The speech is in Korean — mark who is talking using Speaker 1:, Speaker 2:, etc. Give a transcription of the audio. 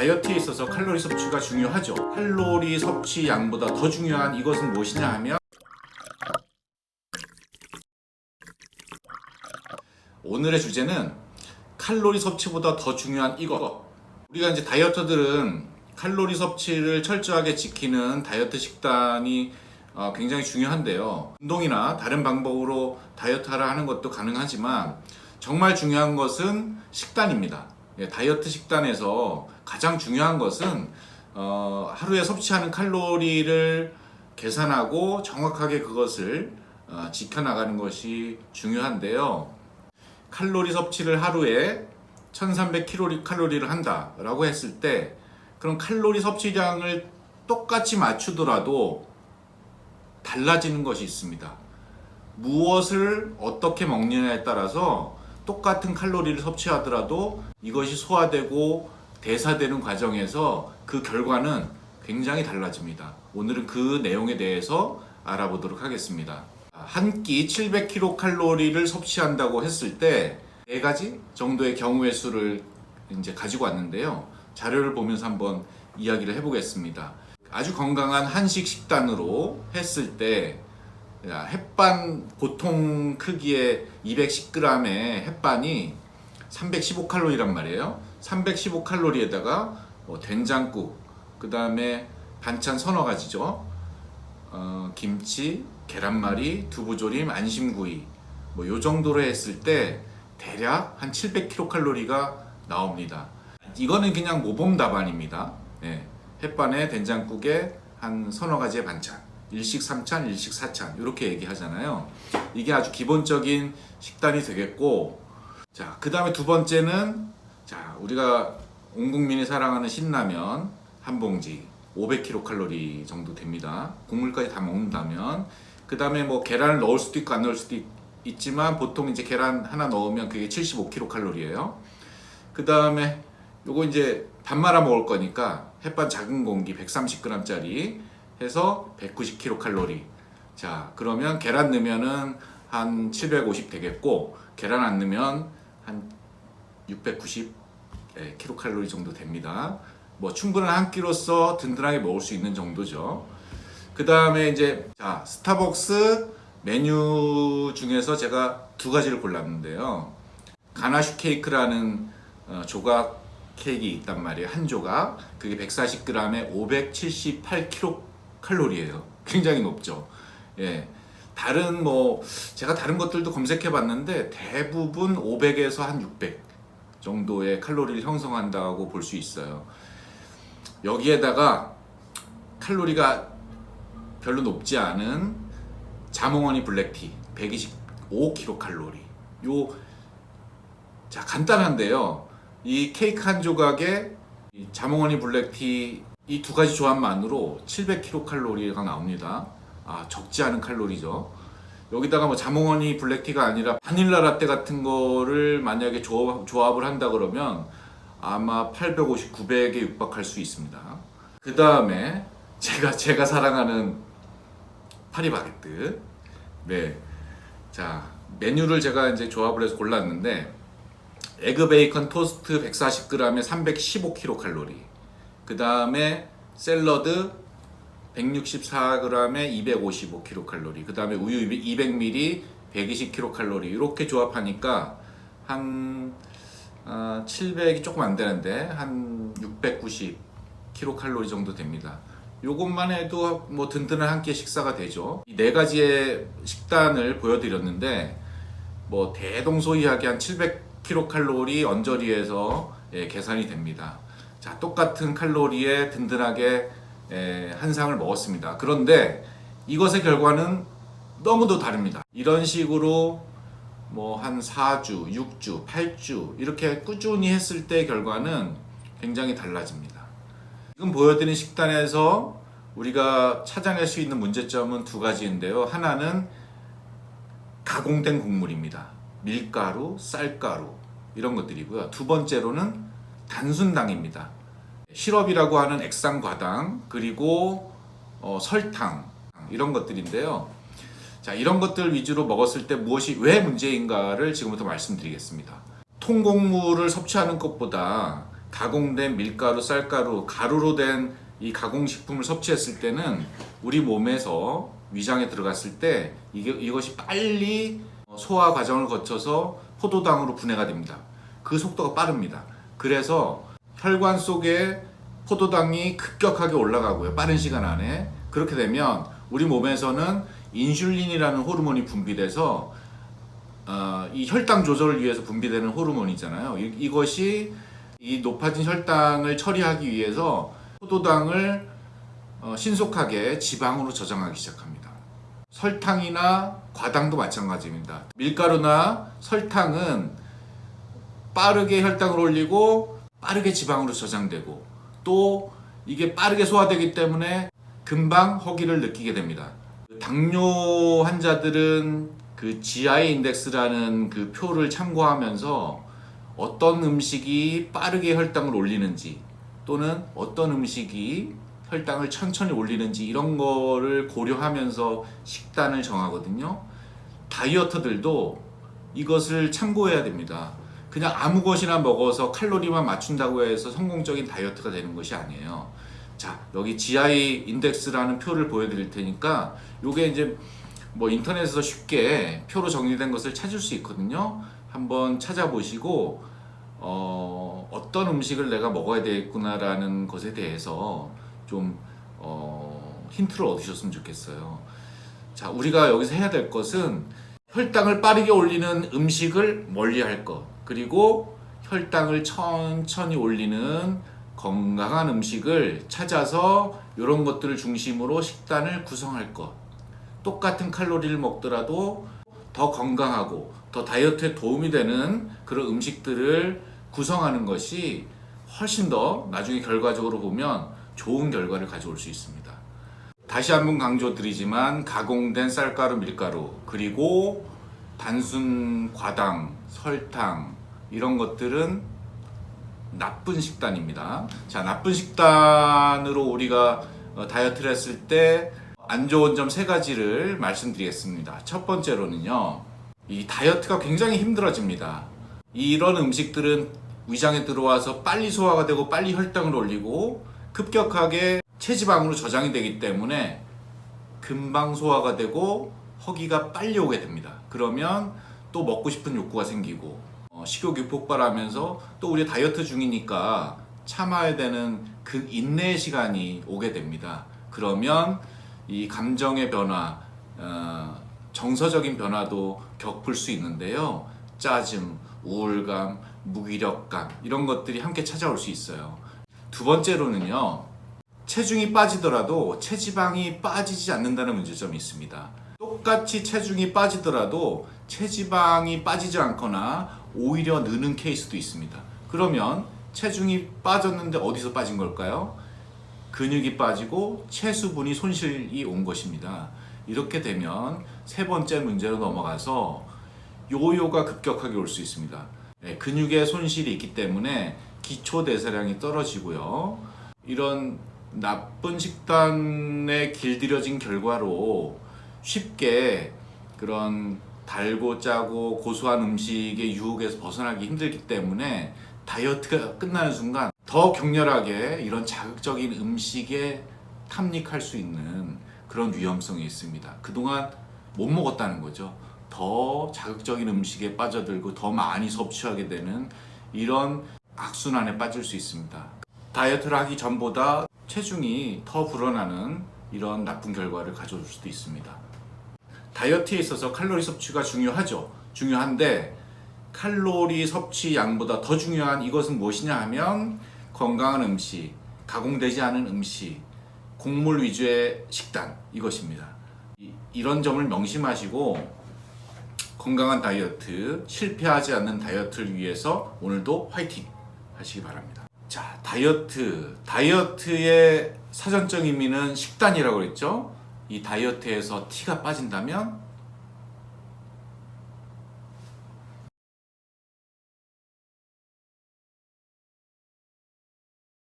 Speaker 1: 다이어트에 있어서 칼로리 섭취가 중요하죠. 칼로리 섭취 양보다 더 중요한 이것은 무엇이냐 하면 오늘의 주제는 칼로리 섭취보다 더 중요한 이거. 우리가 이제 다이어터들은 칼로리 섭취를 철저하게 지키는 다이어트 식단이 어, 굉장히 중요한데요. 운동이나 다른 방법으로 다이어트하라 하는 것도 가능하지만 정말 중요한 것은 식단입니다. 예, 다이어트 식단에서 가장 중요한 것은 어, 하루에 섭취하는 칼로리를 계산하고 정확하게 그것을 어, 지켜나가는 것이 중요한데요. 칼로리 섭취를 하루에 1300kcal를 한다라고 했을 때 그럼 칼로리 섭취량을 똑같이 맞추더라도 달라지는 것이 있습니다. 무엇을 어떻게 먹느냐에 따라서 똑같은 칼로리를 섭취하더라도 이것이 소화되고 대사되는 과정에서 그 결과는 굉장히 달라집니다. 오늘은 그 내용에 대해서 알아보도록 하겠습니다. 한 끼 700kcal를 섭취한다고 했을 때 네 가지 정도의 경우의 수를 이제 가지고 왔는데요. 자료를 보면서 한번 이야기를 해보겠습니다. 아주 건강한 한식 식단으로 했을 때 야, 햇반 보통 크기의 210g의 햇반이 315칼로리란 말이에요. 315 칼로리에다가 뭐 된장국, 그 다음에 반찬 서너 가지죠. 어, 김치, 계란말이, 두부조림, 안심구이 뭐 요 정도로 했을 때 대략 한 700kcal가 나옵니다. 이거는 그냥 모범 답안입니다. 예, 햇반에 된장국에 한 서너 가지의 반찬, 일식 삼찬, 일식 사찬 이렇게 얘기하잖아요. 이게 아주 기본적인 식단이 되겠고, 자, 그 다음에 두 번째는 자 우리가 온 국민이 사랑하는 신라면 한 봉지 500kcal 정도 됩니다. 국물까지 다 먹는다면 그 다음에 뭐 계란을 넣을 수도 있고 안 넣을 수도 있, 있지만 보통 이제 계란 하나 넣으면 그게 75kcal예요. 그 다음에 요거 이제 밥 말아 먹을 거니까 햇반 작은 공기 130g짜리 해서 190kcal. 자 그러면 계란 넣으면은 한 750 되겠고 계란 안 넣으면 한 690 예, 킬로칼로리 정도 됩니다. 뭐 충분한 한 끼로서 든든하게 먹을 수 있는 정도죠. 그 다음에 이제 자 스타벅스 메뉴 중에서 제가 두 가지를 골랐는데요. 가나슈 케이크라는 어, 조각 케이크 있단 말이에요. 한 조각 그게 140g에 578kcal예요. 굉장히 높죠. 예. 다른 뭐 제가 다른 것들도 검색해 봤는데 대부분 500에서 한 600 정도의 칼로리를 형성한다고 볼 수 있어요. 여기에다가 칼로리가 별로 높지 않은 자몽허니 블랙티 125kcal. 요, 자, 간단한데요. 이 케이크 한 조각에 이 자몽허니 블랙티 이 두 가지 조합만으로 700kcal가 나옵니다. 아, 적지 않은 칼로리죠. 여기다가 뭐 자몽허니 블랙티가 아니라 바닐라 라떼 같은 거를 만약에 조합, 조합 을 한다 그러면 아마 850, 900에 육박할 수 있습니다. 그 다음에 제가 제가 사랑하는 파리바게뜨. 네. 자, 메뉴를 제가 이제 조합을 해서 골랐는데 에그 베이컨 토스트 140g에 315kcal. 그 다음에 샐러드 164g에 255kcal. 그 다음에 우유 200ml 120kcal. 이렇게 조합하니까 한 아, 700이 조금 안 되는데 한 690kcal 정도 됩니다. 요것만 해도 뭐 든든한 한 끼 식사가 되죠. 이 네 가지의 식단을 보여드렸는데 뭐 대동소이하게 한 700kcal 언저리에서 예, 계산이 됩니다. 자 똑같은 칼로리에 든든하게 예, 한 상을 먹었습니다. 그런데 이것의 결과는 너무도 다릅니다. 이런 식으로 뭐 한 4주, 6주, 8주 이렇게 꾸준히 했을 때 결과는 굉장히 달라집니다. 지금 보여드린 식단에서 우리가 찾아낼 수 있는 문제점은 두 가지인데요. 하나는 가공된 국물입니다. 밀가루, 쌀가루 이런 것들이고요. 두 번째로는 단순당입니다. 시럽이라고 하는 액상 과당 그리고 어, 설탕 이런 것들인데요. 자 이런 것들 위주로 먹었을 때 무엇이 왜 문제인가를 지금부터 말씀드리겠습니다. 통곡물을 섭취하는 것보다 가공된 밀가루, 쌀가루, 가루로 된 이 가공식품을 섭취했을 때는 우리 몸에서 위장에 들어갔을 때 이게, 이것이 빨리 소화 과정을 거쳐서 포도당으로 분해가 됩니다. 그 속도가 빠릅니다. 그래서 혈관 속에 포도당이 급격하게 올라가고요. 빠른 시간 안에. 그렇게 되면 우리 몸에서는 인슐린이라는 호르몬이 분비돼서 어, 이 혈당 조절을 위해서 분비되는 호르몬이잖아요. 이, 이것이 이 높아진 혈당을 처리하기 위해서 포도당을 어, 신속하게 지방으로 저장하기 시작합니다. 설탕이나 과당도 마찬가지입니다. 밀가루나 설탕은 빠르게 혈당을 올리고 빠르게 지방으로 저장되고 또 이게 빠르게 소화되기 때문에 금방 허기를 느끼게 됩니다. 당뇨 환자들은 그 GI 인덱스라는 그 표를 참고하면서 어떤 음식이 빠르게 혈당을 올리는지 또는 어떤 음식이 혈당을 천천히 올리는지 이런 거를 고려하면서 식단을 정하거든요. 다이어터들도 이것을 참고해야 됩니다. 그냥 아무 것이나 먹어서 칼로리만 맞춘다고 해서 성공적인 다이어트가 되는 것이 아니에요. 자, 여기 GI 인덱스라는 표를 보여드릴 테니까 요게 이제 뭐 인터넷에서 쉽게 표로 정리된 것을 찾을 수 있거든요. 한번 찾아보시고 어, 어떤 음식을 내가 먹어야 되겠구나라는 것에 대해서 좀 어, 힌트를 얻으셨으면 좋겠어요. 자, 우리가 여기서 해야 될 것은 혈당을 빠르게 올리는 음식을 멀리 할 것, 그리고 혈당을 천천히 올리는 건강한 음식을 찾아서 이런 것들을 중심으로 식단을 구성할 것. 똑같은 칼로리를 먹더라도 더 건강하고 더 다이어트에 도움이 되는 그런 음식들을 구성하는 것이 훨씬 더 나중에 결과적으로 보면 좋은 결과를 가져올 수 있습니다. 다시 한번 강조드리지만 가공된 쌀가루, 밀가루 그리고 단순 과당, 설탕 이런 것들은 나쁜 식단입니다. 자, 나쁜 식단으로 우리가 어, 다이어트를 했을 때 안 좋은 점 세 가지를 말씀드리겠습니다. 첫 번째로는요, 이 다이어트가 굉장히 힘들어집니다. 이런 음식들은 위장에 들어와서 빨리 소화가 되고 빨리 혈당을 올리고 급격하게 체지방으로 저장이 되기 때문에 금방 소화가 되고 허기가 빨리 오게 됩니다. 그러면 또 먹고 싶은 욕구가 생기고 어, 식욕이 폭발하면서 또 우리 다이어트 중이니까 참아야 되는 그 인내의 시간이 오게 됩니다. 그러면 이 감정의 변화, 어, 정서적인 변화도 겪을 수 있는데요. 짜증, 우울감, 무기력감 이런 것들이 함께 찾아올 수 있어요. 두 번째로는요. 체중이 빠지더라도 체지방이 빠지지 않는다는 문제점이 있습니다. 똑같이 체중이 빠지더라도 체지방이 빠지지 않거나 오히려 느는 케이스도 있습니다. 그러면 체중이 빠졌는데 어디서 빠진 걸까요? 근육이 빠지고 체수분이 손실이 온 것입니다. 이렇게 되면 세 번째 문제로 넘어가서 요요가 급격하게 올 수 있습니다. 네, 근육의 손실이 있기 때문에 기초 대사량이 떨어지고요. 이런 나쁜 식단에 길들여진 결과로 쉽게 그런 달고 짜고 고소한 음식의 유혹에서 벗어나기 힘들기 때문에 다이어트가 끝나는 순간 더 격렬하게 이런 자극적인 음식에 탐닉할 수 있는 그런 위험성이 있습니다. 그동안 못 먹었다는 거죠. 더 자극적인 음식에 빠져들고 더 많이 섭취하게 되는 이런 악순환에 빠질 수 있습니다. 다이어트를 하기 전보다 체중이 더 불어나는 이런 나쁜 결과를 가져올 수도 있습니다. 다이어트에 있어서 칼로리 섭취가 중요하죠. 중요한데 칼로리 섭취 양보다 더 중요한 이것은 무엇이냐 하면 건강한 음식, 가공되지 않은 음식, 곡물 위주의 식단 이것입니다. 이- 이런 점을 명심하시고 건강한 다이어트, 실패하지 않는 다이어트를 위해서 오늘도 화이팅 하시기 바랍니다. 자, 다이어트. 다이어트의 사전적 의미는 식단이라고 그랬죠? 이 다이어트에서 티가 빠진다면